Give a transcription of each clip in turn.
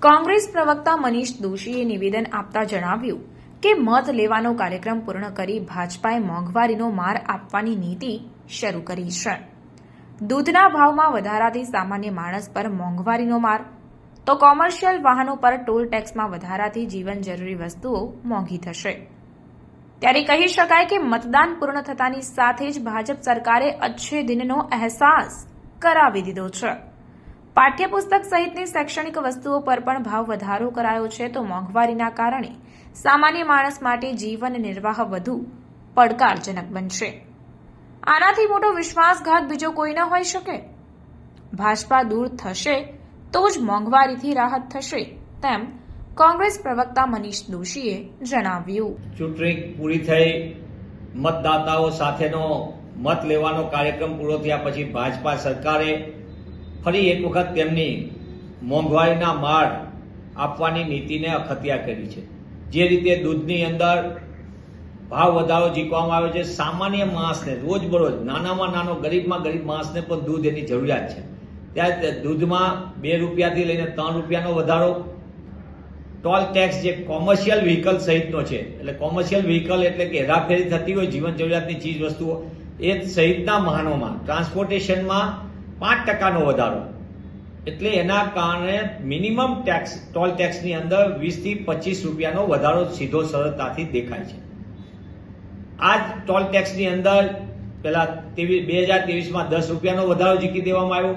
કોંગ્રેસ પ્રવક્તા મનીષ દોશીએ નિવેદન આપતા જણાવ્યું કે મત લેવાનો કાર્યક્રમ પૂર્ણ કરી ભાજપાએ મોંઘવારીનો માર આપવાની નીતિ શરૂ કરી છે. દૂધના ભાવમાં વધારાથી સામાન્ય માણસ પર મોંઘવારીનો માર. તો કોમર્શિયલ વાહનો પર ટોલ ટેક્સમાં વધારાથી જીવન જરૂરી વસ્તુઓ મોંઘી થશે. ત્યારે કહી શકાય કે મતદાન પૂર્ણ થતાની સાથે જ ભાજપ સરકારે અચ્છે દિનનો અહેસાસ કરાવી દીધો છે. પાઠ્યપુસ્તક સહિતની શૈક્ષણિક વસ્તુઓ પર પણ ભાવ વધારો કરાયો છે તો મોંઘવારીના કારણે સામાન્ય માણસ માટે જીવન નિર્વાહ વધુ પડકારજનક બનશે. આનાથી મોટો વિશ્વાસઘાત બીજો કોઈ ન હોઈ શકે. ભાજપા દૂર થશે તો જ મોંઘવારીથી રાહત થશે તેમ કોંગ્રેસ પ્રવક્તા મનીષ દોશીએ જણાવ્યું. ચૂંટણી પૂરી થઈ, મતદાતાઓ સાથેનો મત લેવાનો કાર્યક્રમ પૂરો થયા પછી ભાજપા સરકારે ફરી એક વખત તેમની મોંઘવારીના માર આપવાની નીતિને અખત્યા કરી છે. જે રીતે દૂધની અંદર ભાવ વધારો જીકવામાં આવ્યો છે, સામાન્ય માણસને રોજબરોજ, નાનામાં નાનો, ગરીબમાં ગરીબ માણસને પણ દૂધ એની જરૂરિયાત છે. ત્યારે દૂધમાં બે રૂપિયાથી લઈને ત્રણ રૂપિયાનો વધારો, ટોલ ટેક્સ જે કોમર્શિયલ વ્હીકલ સહિતનો છે, એટલે કોમર્શિયલ વ્હીકલ એટલે કે હેરાફેરી થતી હોય, જીવન જરૂરિયાતની ચીજ વસ્તુઓ એ સહિતના વાહનોમાં, ટ્રાન્સપોર્ટેશનમાં પાંચ ટકાનો વધારો. એટલે એના કારણે મિનિમમ ટેક્સ, ટોલ ટેક્સની અંદર વીસથી પચીસ રૂપિયાનો વધારો સીધો સરળતાથી દેખાય છે. આ જ ટોલ ટેક્સની અંદર પેલા બે હજાર ત્રેવીસમાં દસ રૂપિયાનો વધારો જીકી દેવામાં આવ્યો.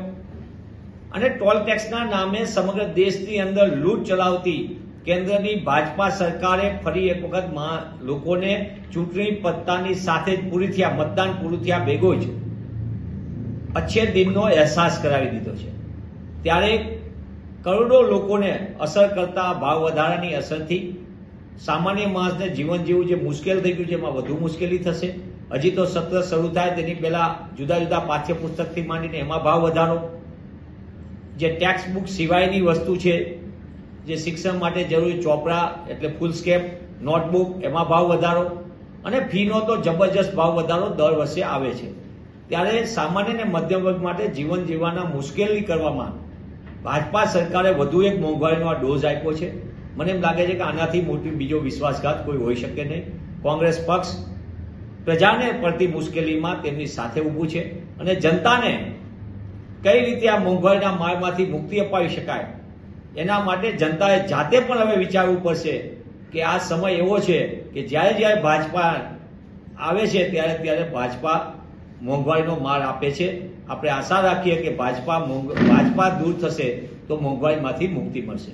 અને ટોલ ટેક્સના નામે સમગ્ર દેશની અંદર લૂંટ ચલાવતી કેન્દ્રની ભાજપા સરકારે ફરી એક વખત લોકોને ચૂંટણી પત્તાની સાથે જ પૂરી થયા, મતદાન પૂરું થયા ભેગો જ. અચ્છે દિનનો અહેસાસ કરાવી દીધો છે. ત્યારે કરોડો લોકોને અસર કરતા ભાવ વધારાની અસરથી સામાન્ય માણસને જીવન જીવવું જે મુશ્કેલ થઈ ગયું છે, એમાં વધુ મુશ્કેલી થશે. હજી તો સત્ર શરૂ થાય, તેની પહેલા જુદા જુદા પાઠ્યપુસ્તકથી માંડીને એમાં ભાવ વધારો. જે ટેક્સ્ટ બુક સિવાયની વસ્તુ છે જે શિક્ષણ માટે જરૂરી ચોપડા એટલે ફૂલ સ્કેપ નોટબુક એમાં ભાવ વધારો અને ફીનો તો જબરજસ્ત ભાવ વધારો દર વર્ષે આવે છે. ત્યારે સામાન્ય અને મધ્યમ વર્ગ માટે જીવન જીવવાના મુશ્કેલી કરવામાં ભાજપા સરકારે વધુ એક મોંઘવારીનો આ ડોઝ આપ્યો છે. મને એમ લાગે છે કે આનાથી મોટી બીજો વિશ્વાસઘાત કોઈ હોઈ શકે નહીં. કોંગ્રેસ પક્ષ પ્રજાને પડતી મુશ્કેલીમાં તેમની સાથે ઊભું છે અને જનતાને કઈ રીતે આ મોંઘવારીના મારમાંથી મુક્તિ અપાવી શકાય એના માટે જનતાએ જાતે પણ હવે વિચારવું પડશે કે આ સમય એવો છે કે જ્યારે જ્યારે ભાજપા આવે છે ત્યારે ત્યારે ભાજપા મોંઘવારીનો માર આપે છે. આપણે આશા રાખીએ કે ભાજપા ભાજપા દૂર થશે તો મોંઘવારીમાંથી મુક્તિ મળશે.